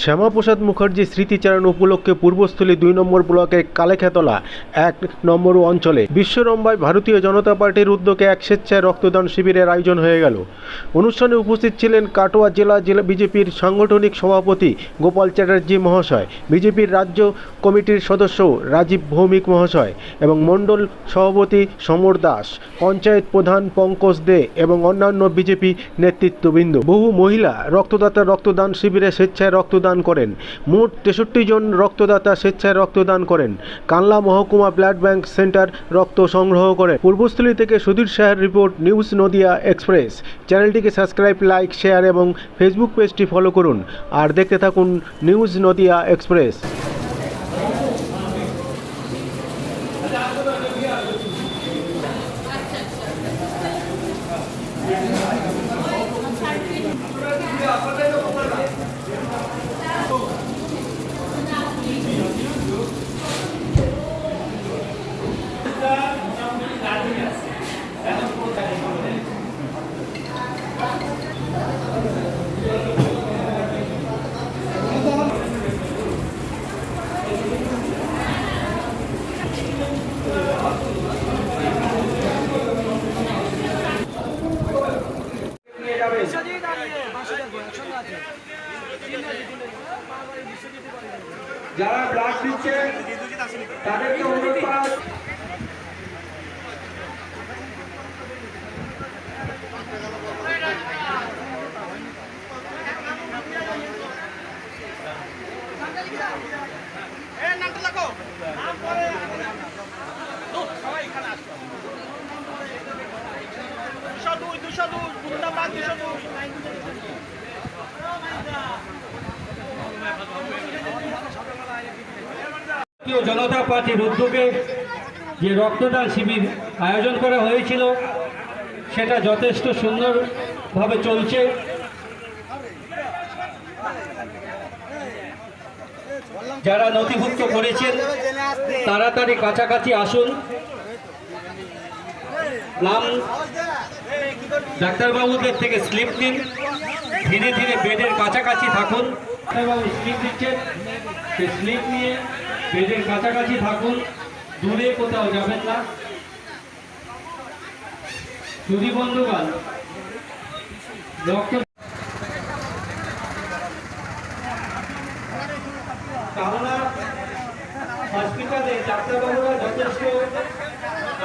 শ্যামাপ্রসাদ মুখার্জি স্মৃতিচারণ উপলক্ষে পূর্বস্থলী দুই নম্বর ব্লকের কালেখাতলা, এক নম্বর অঞ্চলে বিশ্বরম্বায় ভারতীয় জনতা পার্টির উদ্যোগে এক স্বেচ্ছায় রক্তদান শিবিরের আয়োজন হয়ে গেল। অনুষ্ঠানে উপস্থিত ছিলেন কাটোয়া জেলা জেলা বিজেপির সাংগঠনিক সভাপতি গোপাল চ্যাটার্জি মহাশয়, বিজেপির রাজ্য কমিটির সদস্য রাজীব ভৌমিক মহাশয় এবং মণ্ডল সভাপতি সমর দাস, পঞ্চায়েত প্রধান পঙ্কজ দে এবং অন্যান্য বিজেপি নেতৃত্ববৃন্দ। বহু মহিলা রক্তদাতা রক্তদান শিবিরে স্বেচ্ছায় রক্তদান করেন। মোট তেষট্টি জন রক্তদাতা স্বেচ্ছায় রক্তদান করেন। কানলা মহকুমা ব্লাড ব্যাংক সেন্টার রক্ত সংগ্রহ করে। পূর্বস্থলী থেকে সুধীর শাহের রিপোর্ট, নিউজ নদিয়া এক্সপ্রেস। চ্যানেলটিকে সাবস্ক্রাইব, লাইক, শেয়ার এবং ফেসবুক পেজটি ফলো করুন। আর দেখতে থাকুন নিউজ নদিয়া এক্সপ্রেস। যারা ব্লাড দিচ্ছে তাদেরকে অনুরোধ করা হচ্ছে- ভারতীয় জনতা পার্টির উদ্যোগে যে রক্তদান শিবির আয়োজন করা হয়েছিল, সেটা যথেষ্ট সুন্দরভাবে চলছে। যারা নথিভুক্ত করেছেন, তাড়াতাড়ি কাছাকাছি আসুন। নাম ডাক্তারবাবুদের থেকে স্লিপ নিন। ধীরে ধীরে বেডের কাছাকাছি থাকুন। ডাক্তারবাবু স্লিপ দিচ্ছেন সে স্লিপ নিয়ে বেডের কাছাকাছি থাকুন। দূরে কোথাও যাবেন না। যদি বন্ধুগণ রক্ত কামনা হসপিটালে ডাক্তারবাবুরা যথেষ্ট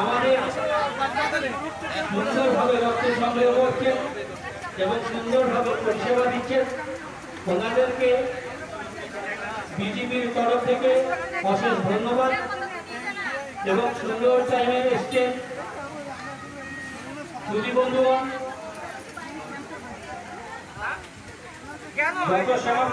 আমাদের সুন্দরভাবে রক্ত সংগ্রহ করছেন এবং সুন্দরভাবে পরিষেবা দিচ্ছেন। ওনাদেরকে বিজেপির তরফ থেকে অশেষ ধন্যবাদ এবং সুন্দর টাইমে এসছেন। সুদী বন্ধুগণ যত সমাজ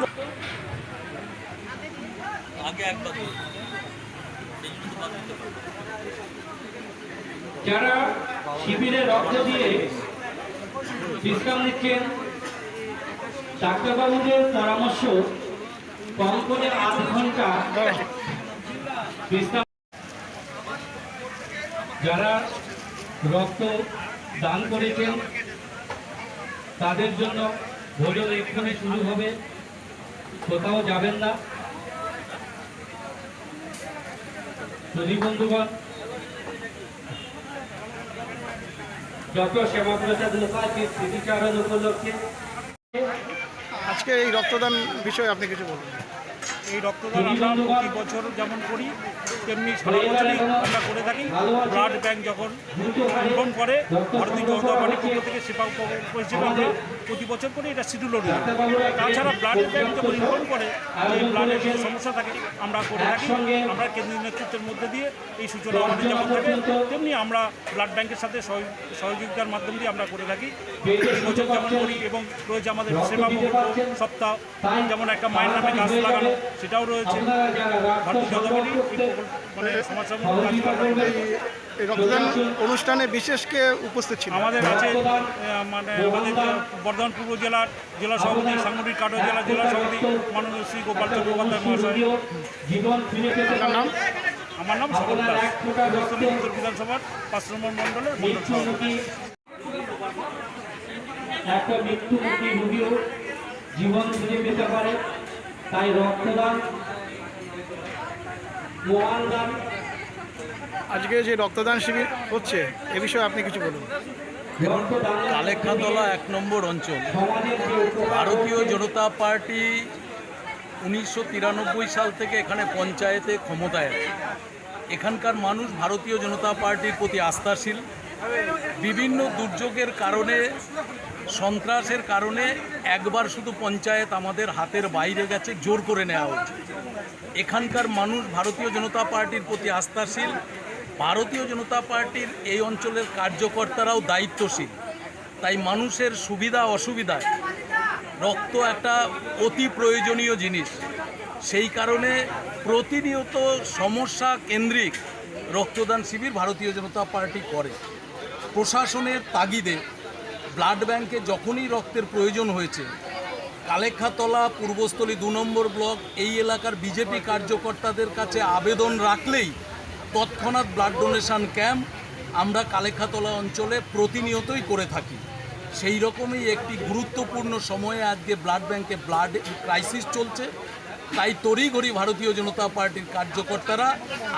যারা শিবিরে রক্ত দিয়ে বিশ্রাম নিচ্ছেন, ডাক্তারবাবুদের পরামর্শ কম করে আধ ঘণ্টা বিশ্রাম যারা রক্ত দান করেছেন, তাদের জন্য ভোজন এক্ষুনি শুরু হবে, কোথাও যাবেন না। যদি বন্ধুগণ ডক্টর উপলক্ষে আজকে এই রক্তদান বিষয়ে আপনি কিছু বলুন। এই রক্তদান আমরা প্রতি বছর যেমন করি, তেমনি সারা বছরই আমরা করে থাকি। ব্লাড ব্যাংক যখন উদ্বোধন করে, ভারতীয় জনতা পার্টির পক্ষ থেকে সেবা প- হিসেবে আমরা প্রতি বছর করে, এটা শিডিউল তাছাড়া ব্লাড ব্যাংক যখন ইনফর্ম করে, যে ব্লাডের যে সমস্যা থাকে, আমরা করে থাকি। আমরা কেন্দ্রীয় নেতৃত্বের মধ্যে দিয়ে এই সূচনা আমাদের যেমন থাকে, তেমনি আমরা ব্লাড ব্যাংকের সাথে সহয- সহযোগিতার মাধ্যম দিয়ে আমরা করে থাকি। এই বছর যেমন করি এবং রয়েছে আমাদের সেবা সপ্তাহ, যেমন একটা মায়ের নামে গাছ লাগানো সেটাও রয়েছে। মানে অনুষ্ঠানে বিশেষ কে উপস্থিত ছিল আমাদের আহ, মানে আমাদের বর্ধমান পূর্ব জেলার জেলা সভাপতি সাংগঠনিক কাটো জেলা জেলা সভাপতি মাননীয় শ্রী গোপাল চট্টোপাধ্যায় মহাশয়। নাম? আমার নাম সকল দাস। উত্তর বিধানসভার পাঁচ নম্বর মণ্ডল মৃত্যুমুখী একটা রোগীও জীবন ফিরে পেতে পারে। তাই রক্তদান মহান দান। আজকে যে রক্তদান শিবির হচ্ছে এ বিষয়ে আপনি কিছু বলুন। কালেখাতলা এক নম্বর অঞ্চল। সমাজের যে উপকার ভারতীয় জনতা পার্টি উনিশশো তিরানব্বই সাল থেকে এখানে পঞ্চায়েতে ক্ষমতায় আছে। এখানকার মানুষ ভারতীয় জনতা পার্টির প্রতি আস্থাশীল। বিভিন্ন দুর্যোগের কারণে, সন্ত্রাসের কারণে একবার শুধু পঞ্চায়েত আমাদের হাতের বাইরে গেছে, জোর করে নেওয়া হচ্ছে এখানকার মানুষ ভারতীয় জনতা পার্টির প্রতি আস্থাশীল, ভারতীয় জনতা পার্টির এই অঞ্চলের কার্যকর্তারাও দায়িত্বশীল। তাই মানুষের সুবিধা অসুবিধায় রক্ত একটা অতি প্রয়োজনীয় জিনিস। সেই কারণে প্রতিনিয়ত সমস্যা কেন্দ্রিক রক্তদান শিবির ভারতীয় জনতা পার্টি করে। প্রশাসনের তাগিদে ব্লাড ব্যাংকে যখনই রক্তের প্রয়োজন হয়েছে, কালেখাতলা পূর্বস্থলী দু নম্বর ব্লক এই এলাকার বিজেপি কার্যকর্তাদের কাছে আবেদন রাখলেই তৎক্ষণাৎ ব্লাড ডোনেশন ক্যাম্প আমরা কালেখাতলা অঞ্চলে প্রতিনিয়তই করে থাকি। সেই রকমই একটি গুরুত্বপূর্ণ সময়ে আজকে ব্লাড ব্যাংকে ব্লাড ক্রাইসিস চলছে। তাই তড়িঘড়ি ভারতীয় জনতা পার্টির কার্যকর্তারা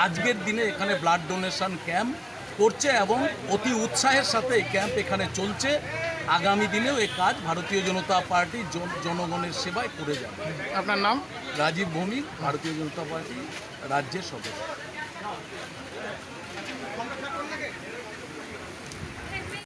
আজকের দিনে এখানে ব্লাড ডোনেশন ক্যাম্প করছে এবং অতি উৎসাহের সাথে এই ক্যাম্প এখানে চলছে। আগামী দিনেও এই কাজ ভারতীয় জনতা পার্টি জন- জনগণের সেবায় করে যাবে। আপনার নাম? রাজীব ভৌমিক ভারতীয় জনতা পার্টি রাজ্যের সদস্য।